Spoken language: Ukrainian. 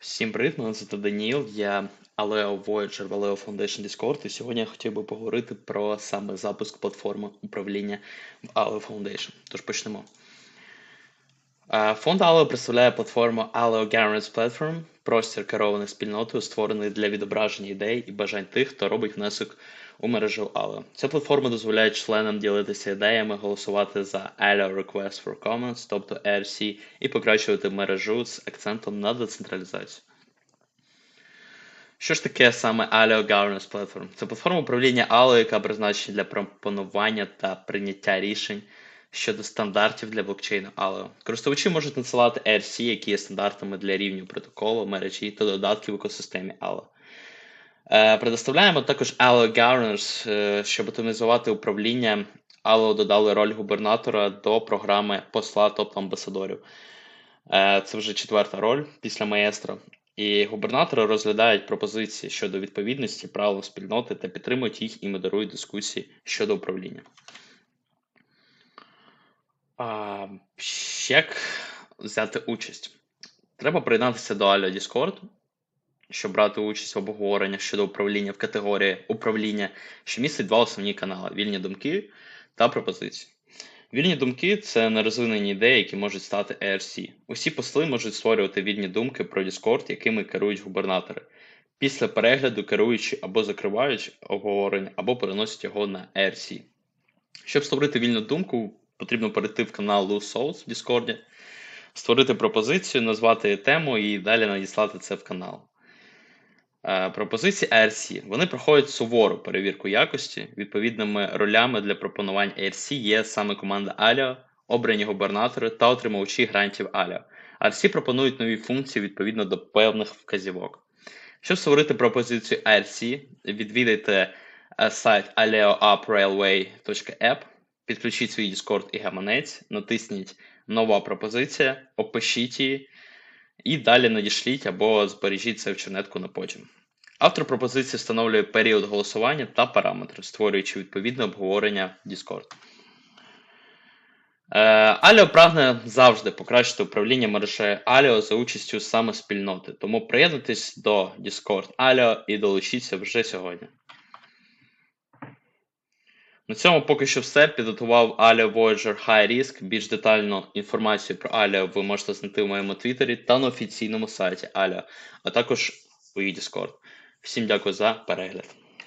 Всім привіт, мене звати Даніл, я Aleo Voyager в Aleo Foundation Discord, і сьогодні я хотів би поговорити про саме запуск платформи управління в Aleo Foundation. Тож почнемо. Е, Фонд Aleo представляє платформу Aleo Governance Platform, простір керований спільнотою, створений для відображення ідей і бажань тих, хто робить внесок у мережу Aleo. Ця платформа дозволяє членам ділитися ідеями, голосувати за Aleo Request for Comments, тобто ERC, і покращувати мережу з акцентом на децентралізацію. Що ж таке саме Aleo Governance Platform? Це платформа управління Aleo, яка призначена для пропонування та прийняття рішень щодо стандартів для блокчейну Aleo. Користувачі можуть надсилати ERC, які є стандартами для рівню протоколу, мережі та додатків в екосистемі Aleo. Е, Предоставляємо також Aleo Governors, е, щоб оптимізувати управління. Aleo додали роль губернатора до програми посла тобто амбасадорів. Е, Це вже четверта роль після маестро. І губернатори розглядають пропозиції щодо відповідності правил спільноти та підтримують їх і модерують дискусії щодо управління. А, як взяти участь? Треба приєднатися до Alio Discord, щоб брати участь в обговореннях щодо управління в категорії управління, що містить два основні канали: вільні думки та пропозиції. Вільні думки це нерозвинені ідеї, які можуть стати ERC. Усі посли можуть створювати вільні думки про Discord, якими керують губернатори. Після перегляду керуючи або закривають обговорення, або переносять його на ERC. Щоб створити вільну думку, потрібно перейти в канал Loose Souls в Discord, створити пропозицію, назвати тему і далі надіслати це в канал. Е, Пропозиції ARC. Вони проходять сувору перевірку якості. Відповідними ролями для пропонувань ARC є саме команда Alio, обрані губернатори та отримувачі грантів Alio. ARC пропонують нові функції відповідно до певних вказівок. Щоб створити пропозицію ARC, відвідайте е, сайт aleoaprailway.app, підключіть свій Discord і гаманець, натисніть Нова пропозиція, опишіть її і далі надішліть або збережіть це в чернетку на потім. Автор пропозиції встановлює період голосування та параметри, створюючи відповідне обговорення Discord. Е, Аліо прагне завжди покращити управління мережею Аліо за участю саме спільноти, тому приєднуйтесь до Discord Аліо і долучіться вже сьогодні. На цьому поки що все. Підготував Alia Voyager High Risk. Більш детальну інформацію про Alia ви можете знайти в моєму твіттері та на офіційному сайті Alia, а також у її Discord. Всім дякую за перегляд.